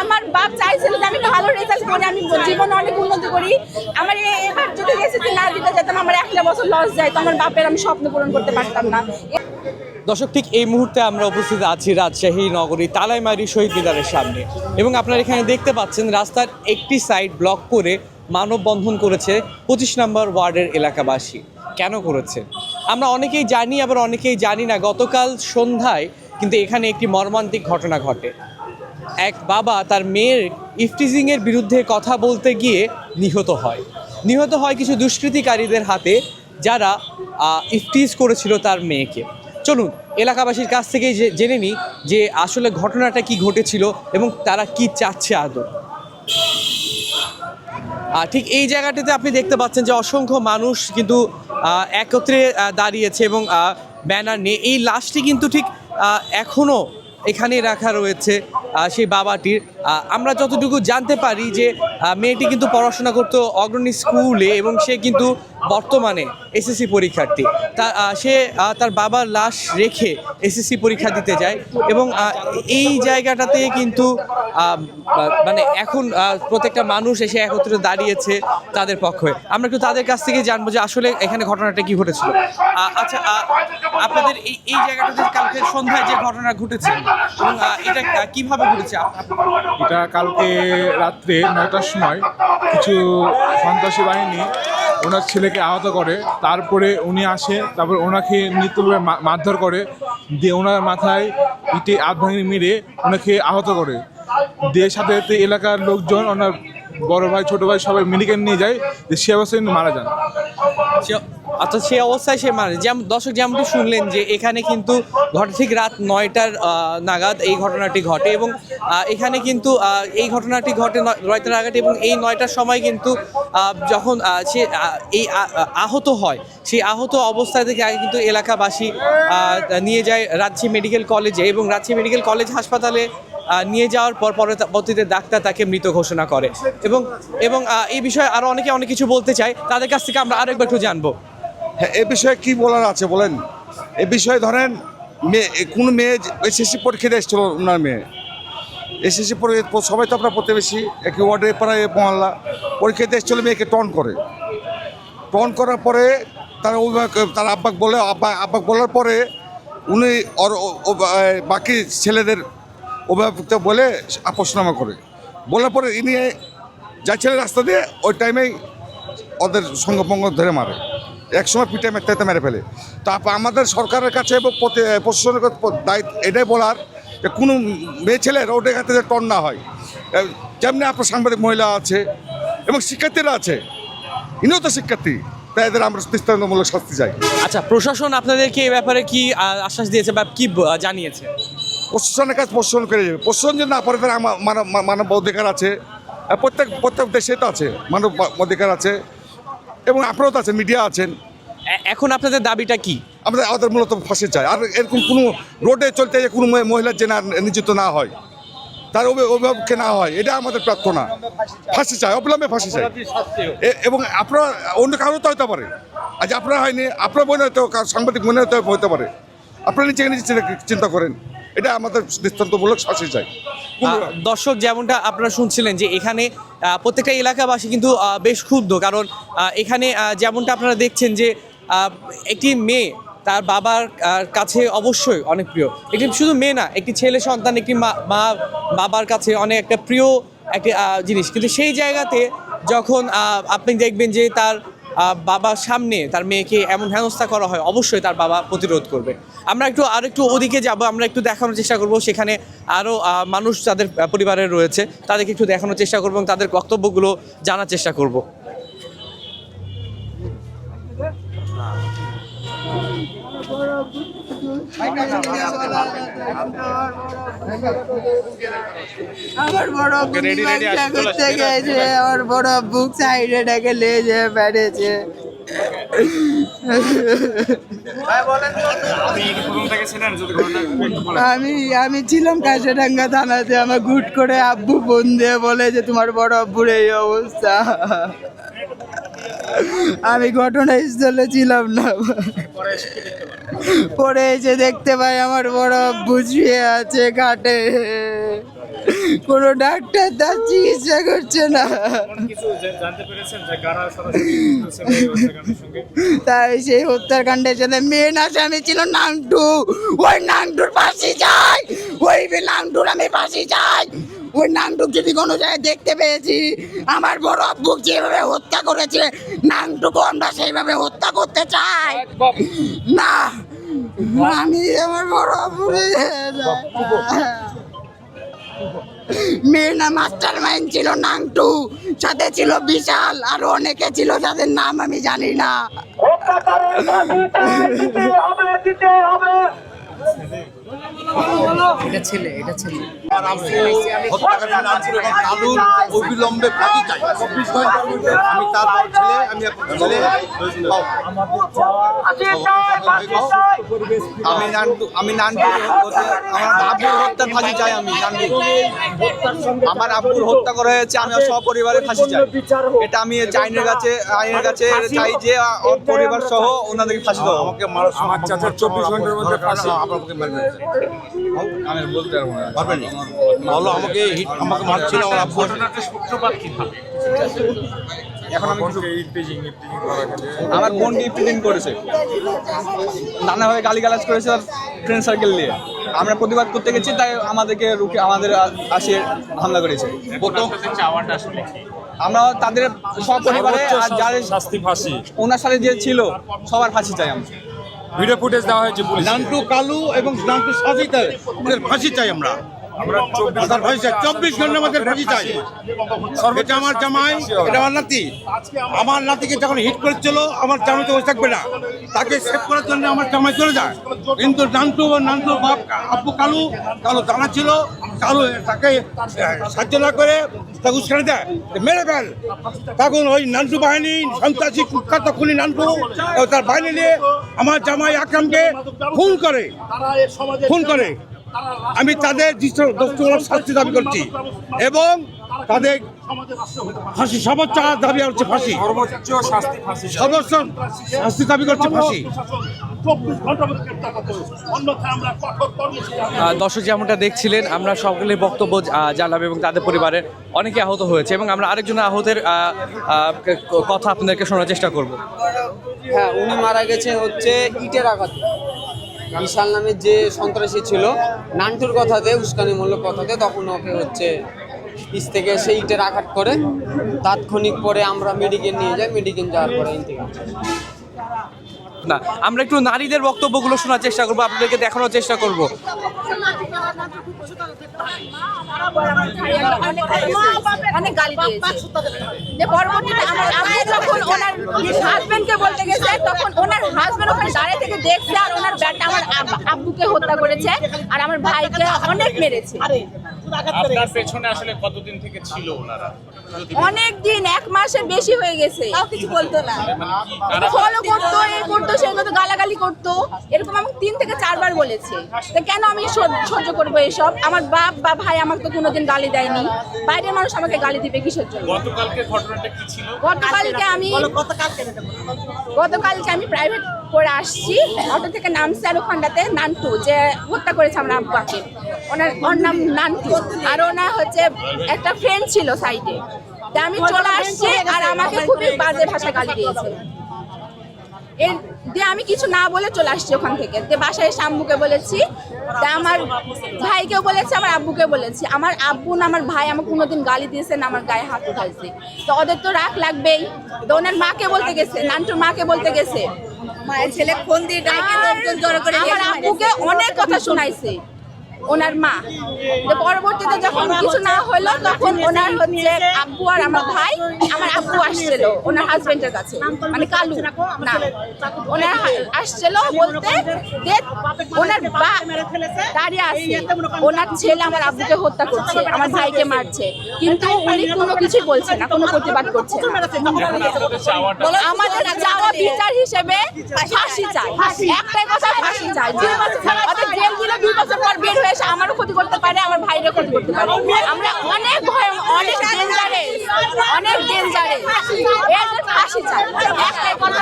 আমার বাপ চাইছিল যে আমি ভালো রেজাল্ট করি, আমি জীবনে অনেক উন্নতি করি। আমার এবার যদি এসএসসি না দিতে যেতাম, আমার একটা বছর লস যায় তো আমার বাপের আমি স্বপ্ন পূরণ করতে পারতাম না। দর্শক, ঠিক এই মুহূর্তে আমরা উপস্থিত আছি রাজশাহী নগরী তালাইমারি শহীদ মিনারের সামনে। এবং আপনারা এখানে দেখতে পাচ্ছেন, রাস্তার একটি সাইড ব্লক করে মানববন্ধন করেছে পঁচিশ নম্বর ওয়ার্ডের এলাকাবাসী। কেন করেছে? আমরা অনেকেই জানি, আবার অনেকেই জানি না, গতকাল সন্ধ্যায় কিন্তু এখানে একটি মর্মান্তিক ঘটনা ঘটে। এক বাবা তার মেয়ের ইফটিজিংয়ের বিরুদ্ধে কথা বলতে গিয়ে নিহত হয়। নিহত হয় কিছু দুষ্কৃতিকারীদের হাতে যারা ইফটিজ করেছিল তার মেয়েকে। চলুন এলাকাবাসীর কাছ থেকে জেনে নিই যে আসলে ঘটনাটা কি ঘটেছিল এবং তারা কি চাচ্ছে আদৌ। ঠিক এই জায়গাটিতে আপনি দেখতে পাচ্ছেন যে অসংখ্য মানুষ কিন্তু একত্রে দাঁড়িয়েছে এবং ব্যানার নিয়ে। এই লাশটি কিন্তু ঠিক আহ, এখনও রাখা রয়েছে সেই বাবাটির। আমরা যতটুকু জানতে পারি যে মেয়েটি কিন্তু পড়াশোনা করতো অগ্রণী স্কুলে এবং সে কিন্তু বর্তমানে এসএসসি পরীক্ষার্থী। তা সে তার বাবার লাশ রেখে এসএসসি পরীক্ষা দিতে যায় এবং এই জায়গাটাতে কিন্তু মানে এখন প্রত্যেকটা মানুষ এসে একত্রে দাঁড়িয়েছে তাদের পক্ষে। আমরা একটু তাদের কাছ থেকে জানব যে আসলে এখানে ঘটনাটা কি ঘটেছিল। আচ্ছা আপনাদের এই এই জায়গাটাতে কালকে সন্ধ্যায় যে ঘটনা ঘটেছে, এবং এটা কীভাবে ঘটেছে? এটা কালকে রাত্রে নয়টার সময় কিছু সন্ত্রাসী বাহিনী ওনার ছেলেকে আহত করে, তারপরে উনি আসে, তারপর ওনাকে মৃত্যুভাবে মা- মারধর করে, দিয়ে ওনার মাথায় ইটে আধ ভাঙি মেরে ওনাকে আহত করে। দিয়ে সাথে সাথে এলাকার লোকজন, ওনার বড় ভাই, ছোট ভাই সবাই মেডিকেল নিয়ে যায় যে অবস্থায় মারা যান। অর্থাৎ সেই অবস্থায় সে মানে যেমন দর্শক যেমনটি শুনলেন যে এখানে কিন্তু ঘটে ঠিক রাত নয়টার নাগাদ এই ঘটনাটি ঘটে এবং এখানে কিন্তু এই ঘটনাটি ঘটে নয়- নয়টার নাগাদ এবং এই নয়টার সময় কিন্তু যখন সে এই আহত হয়, সেই আহত অবস্থায় থেকে আগে কিন্তু এলাকাবাসী নিয়ে যায় রাজশাহী মেডিকেল কলেজে এবং রাজশাহী মেডিকেল কলেজ হাসপাতালে নিয়ে যাওয়ার পর পরবর্তীতে ডাক্তার তাকে মৃত ঘোষণা করে এবং এবং এই বিষয়ে আরও অনেকে অনেক কিছু বলতে চায়। তাদের কাছ থেকে আমরা আরও একবার একটু জানব। এ বিষয়ে কি বলার আছে বলেন? এ বিষয়ে ধরেন, মেয়ে কোন মেয়ে এসএসসি পরীক্ষা দিয়ে এসেছিল ওনার মেয়ে। এসএসসি পরীক্ষা সবাই তো আপনার প্রতিবেশী একই ওয়ার্ডে পাড়ায় মহল্লা। পরীক্ষা দিয়ে এসেছিল মেয়েকে টন করে। টন করার পরে তার অভিভাবক, তার আব্বাক বলে, আব্বা, আব্বাক বলার পরে উনি বাকি ছেলেদের অভিভাবককে বলে আপোষনামা করে। বলার পরে ইনি যাচ্ছিলেন রাস্তা দিয়ে, ওই টাইমেই ওদের সঙ্গপঙ্গ ধরে মারে। এক সময় পিঠে মেটতে মেরে ফেলে। তো আমাদের সরকারের কাছে এবং প্রশাসনের দায়িত্ব এটাই বলার যে কোনো মেয়ে ছেলে রোডে ঘাটে যে টন না হয়। যেমনি আপনার সাংবাদিক মহিলা আছে এবং শিক্ষার্থীরা আছে। ইনিও তো শিক্ষার্থী। তাই এদের আমরা দৃষ্টান্তমূলক শাস্তি চাই। আচ্ছা প্রশাসন আপনাদেরকে এই ব্যাপারে কি আশ্বাস দিয়েছে বা কি জানিয়েছে? প্রশাসনের কাছে প্রশাসন করে যাবে প্রশাসন যদি না পারে তাহলে মানব মানব অধিকার আছে। প্রত্যেক প্রত্যেক দেশে তো আছে। মানব অধিকার আছে। এবং আপনারাও তো আছেন মিডিয়া আছেন। এখন আপনাদের দাবিটা কি? আমাদের আমাদের মূলত ফাঁসি চাই। আর এরকম কোনো রোডে চলতে যে কোনো মহি- মহিলার যে না নিযুক্ত না হয় তার অভি- অভিভাবককে না হয় এটা আমাদের প্রার্থনা ফাঁসি চাই অবিলম্বে ফাঁসি চাই। এবং আপনারা অন্য কারও তো হতে পারে। আজ আপনার হয়নি আপনার মনে হয়তো সাংবাদিক মনে হতে হতে পারে। আপনারা নিজে নিজে চিন্তা করেন। এটা আমাদের দৃষ্টান্তমূলক শাস্তি চাই দর্শক, যেমনটা আপনারা শুনছিলেন যে এখানে প্রত্যেকটা এলাকাবাসী কিন্তু বেশ ক্ষুব্ধ। কারণ এখানে যেমনটা আপনারা দেখছেন যে একটি মেয়ে তার বাবার কাছে অবশ্যই অনেক প্রিয় একটি শুধু মেয়ে না, একটি ছেলে সন্তান, একটি মা বাবার কাছে অনেক একটা প্রিয় একটি জিনিস। কিন্তু সেই জায়গাতে যখন আপনি দেখবেন যে তার বাবার সামনে তার মেয়েকে এমন হেনস্থা করা হয়, অবশ্যই তার বাবা প্রতিরোধ করবে। আমরা একটু, আর একটু ওদিকে যাব, আমরা একটু দেখানোর চেষ্টা করব, সেখানে আরও মানুষ যাদের পরিবারে রয়েছে, তাদেরকে একটু দেখানোর চেষ্টা করব এবং তাদের বক্তব্যগুলো জানার চেষ্টা করব। আমার বড় করতে গেছে আমার বড় বুক সাইডে ডেকে নিয়ে যে বেড়েছে। আমি আমি ছিলাম কাশাডাঙ্গা থানাতে আমার গুট করে আব্বু ফোন দিয়ে বলে যে তোমার বড় আব্বুর এই অবস্থা। আমি ঘটনাস্থলে ছিলাম না। পরে এসে দেখতে পাই আমার বড় বুঝিয়ে আছে ঘাটে। কোনো ডাক্তার তার চিকিৎসা করছে না। তাই সেই হত্যাকাণ্ডের সাথে মেন আসামি ছিল নাংটু ওই নাংটুর পাশে চাই ওই নাংটুর আমি পাশে চাই ওই নাংটুক যদি কোনো জায়গায় দেখতে পেয়েছি আমার বড় আব্বু যেভাবে হত্যা করেছে নাংটুকু আমরা সেইভাবে হত্যা করতে চাই। না আমি আমার বড় আব্বু মেয়ের নাম মাস্টার মাইন্ড ছিল নাংটু সাথে ছিল বিশাল আর অনেকে ছিল যাদের নাম আমি জানি না। হত্যাকারীর নাম ছিল। কালুর অবিলম্বে চাই। আমি তার ছেলে আমি এখন ছেলে আমি নানটু আমি নানটু আমার আব্বুর হত্যার ফাঁসি চাই আমি নানটু। আমার আব্বুর হত্যা করা হয়েছে আমি সপরিবারে ফাঁসি চাই। এটা আমি আইনের কাছে আইনের কাছে চাই যে ওর পরিবার সহ ওনাদেরকে ফাঁসি দেবো আমাকে আমার চাচার চব্বিশ ঘণ্টার মধ্যে ফাঁসি। মারবে আমি বলতে পারব না। পারবেন বলো আমাকে হিট আমাকে মারছিল আমার আব্বু এখন আমি কিছু আমার বোনকে ইফটিজিং করেছে। নানাভাবে গালিগালাজ করেছে আর ফ্রেন্ড সার্কেল নিয়ে। আমরা প্রতিবাদ করতে গেছি তাই আমাদেরকে রুখে আমাদের আসিয়ে হামলা করেছে। প্রথম আমরা তাদের সব পরিবারে আর যাদের শাস্তি ফাঁসি ওনার সাথে যে ছিল সবার ফাঁসি চাই আমরা। ভিডিও ফুটেজ দেওয়া হয়েছে পুলিশ নান্টু কালু এবং নান্টু সাজিতে ওদের ফাঁসি চাই আমরা। আমরা চব্বিশ ঘণ্টার মধ্যে ফাঁসি চাই। আমার জামাই এটা আমার নাতি। আমার নাতিকে যখন হিট করেছিল আমার জামাই তো বসে থাকবে না। তাকে সেভ করার জন্য আমার জামাই চলে যায়। কিন্তু নান্টু নান্টু বাপ আব্বু কালু কালু জানা ছিল কালু তাকে সাহায্য না করে তাকে উস্কানি দেয়। মেরে ফেল। তখন ওই নান্টু বাহিনী সন্ত্রাসী কুখ্যাত খুনি নান্টু তার বাহিনী নিয়ে আমার জামাই আকরামকে খুন করে। খুন করে। আমি তাদের শাস্তি দাবি করছি। এবং তাদের ফাঁসি সর্বোচ্চ দাবি হচ্ছে ফাঁসি। সর্বোচ্চ শাস্তি ফাঁসি সর্বোচ্চ শাস্তি দাবি করছে ফাঁসি। দর্শক যেমনটা দেখছিলেন আমরা সকলে বক্তব্য জানাব এবং তাদের পরিবারের অনেকে আহত হয়েছে এবং আমরা আরেকজন আহতের কথা আপনাদেরকে শোনার চেষ্টা করব। হ্যাঁ উনি মারা গেছে হচ্ছে ইটের আঘাতে। বিশাল নামের যে সন্ত্রাসী ছিল, নান্টুর কথাতে উস্কানিমূলক কথাতে, তখন ওকে হচ্ছে পিস থেকে সেই ইটের আঘাত করে। তাৎক্ষণিক পরে আমরা মেডিকেল নিয়ে যাই, মেডিকেল যাওয়ার পরে ইন্তেকাল। না। আমরা একটু নারীদের বক্তব্যগুলো শোনার চেষ্টা করব আপনাদেরকে দেখানোর চেষ্টা করব। অনেক গালি দিয়েছে যে পরবর্তীতে আমার যখন ওনার হাজবেন্ডকে বলতে গেছে তখন ওনার হাজবেন্ড ওখানে দাঁড়িয়ে থেকে দেখছে আর ওনার আমার আব্বুকে হত্যা করেছে আর আমার ভাইকে অনেক মেরেছে। আপনার পেছনে আসলে কতদিন থেকে ছিল ওনারা? অনেক দিন এক মাসের বেশি হয়ে গেছে। কিছু বলতো না। ফলো করতো এই করতো? এরকম আমাকে তিন থেকে চারবার বলেছে। তো কেন আমি সহ্য সহ্য করব এসব? আমার বাপ বা ভাই আমাকে তো কোনোদিন গালি দেয়নি। বাইরের মানুষ আমাকে গালি দিবে কিসের জন্য? গতকালকে ঘটনাটা কি ছিল? গতকালকে আমি গতকালকে আমি প্রাইভেট করে আসছি অটো থেকে নামছি আর ওখানটাতে নান্টু যে হত্যা করেছে আমার আব্বাকে। ওনার ওর নাম নান্টু। আর ওনার হচ্ছে একটা ফ্রেন্ড ছিল সাইডে তা আমি চলে আসছি আর আমাকে খুবই বাজে ভাষা গালি দিয়েছে। এর দিয়ে আমি কিছু না বলে চলে আসছি ওখান থেকে। দিয়ে বাসায় এসে আম্মুকে বলেছি তা আমার ভাইকেও বলেছি আমার আব্বুকে বলেছি। আমার আব্বু না আমার ভাই আমাকে কোনোদিন গালি দিয়েছে না আমার গায়ে হাত উঠাইছে। তো ওদের তো রাগ লাগবেই। তো ওনার মাকে বলতে গেছে নান্টুর মাকে বলতে গেছে। মায়ের ছেলে ফোন দিয়ে ডাকে লোকজন জড়ো করে আমার আব্বুকে অনেক কথা শোনাইছে। ওনার মা। পরবর্তীতে যখন কিছু না হলো, তখন ওনার হচ্ছে আব্বু আর আমার ভাই, আমার আব্বু আসছিল, ওনার হাজবেন্ডের কাছে। মানে কালু। না, ওনার আসছিল বলতে ওনার বা দাঁড়িয়ে আছে। ওনার ছেলে আমার আব্বুকে হত্যা করছে, আমার ভাইকে মারছে। কিন্তু উনি কোনো কিছু বলছে না, কোনো প্রতিবাদ করছে আমাদের চাওয়া বিচার হিসেবে ফাঁসি চাই একটাই কথা, ফাঁসি চাই দুই বছর অর্থাৎ দুই বছর পর বের হয়ে এসে আমারও ক্ষতি করতে পারে, আমার ভাইরও ক্ষতি করতে পারে। আমরা অনেক ভয়, অনেক ডেঞ্জারে অনেক ডেঞ্জারেস একটাই কথা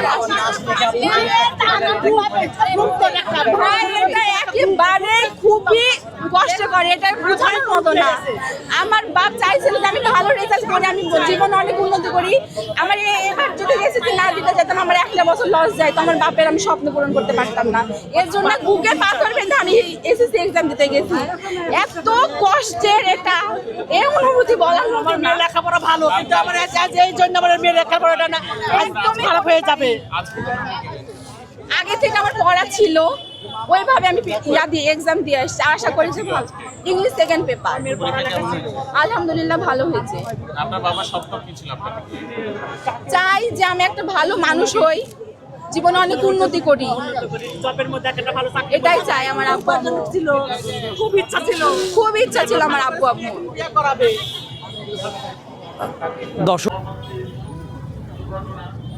ভাই, এটা খুবই বোঝানোর মতো না। আমার বাপ চাইছিল যে আমি ভালো রেজাল্ট করে আমি জীবনে অনেক উন্নতি করি। আমার এবার যদি এসএসসি না দিতে যেতাম আমার একটা বছর লস যায় তো আমার বাপের আমি স্বপ্ন পূরণ করতে পারতাম না। এর জন্য বুকে পাথর বেঁধে আমি এসএসসি এক্সাম দিতে গেছি। এত কষ্টের এটা। এই অনুভূতি বলার মতো লেখাপড়া ভালো কিন্তু আমার এই জন্য আমার মেয়ের লেখাপড়াটা না। একদমই খারাপ হয়ে যাবে। আগে থেকে আমার পড়া ছিল ওইভাবে আমি ইয়া দিয়ে এক্সাম দিয়ে আসছি। আশা করি যে ইংলিশ সেকেন্ড পেপার আলহামদুলিল্লাহ ভালো হয়েছে। আপনার বাবার স্বপ্ন কি ছিল আপনার? চাই যে আমি একটা ভালো মানুষ হই জীবনে অনেক উন্নতি করি। জবের মধ্যে একটা ভালো চাকরি এটাই চাই আমার আব্বু আম্মু। ছিল খুব ইচ্ছা ছিল। খুব ইচ্ছা ছিল আমার আব্বু আম্মু বিয়ে দর্শক Run around.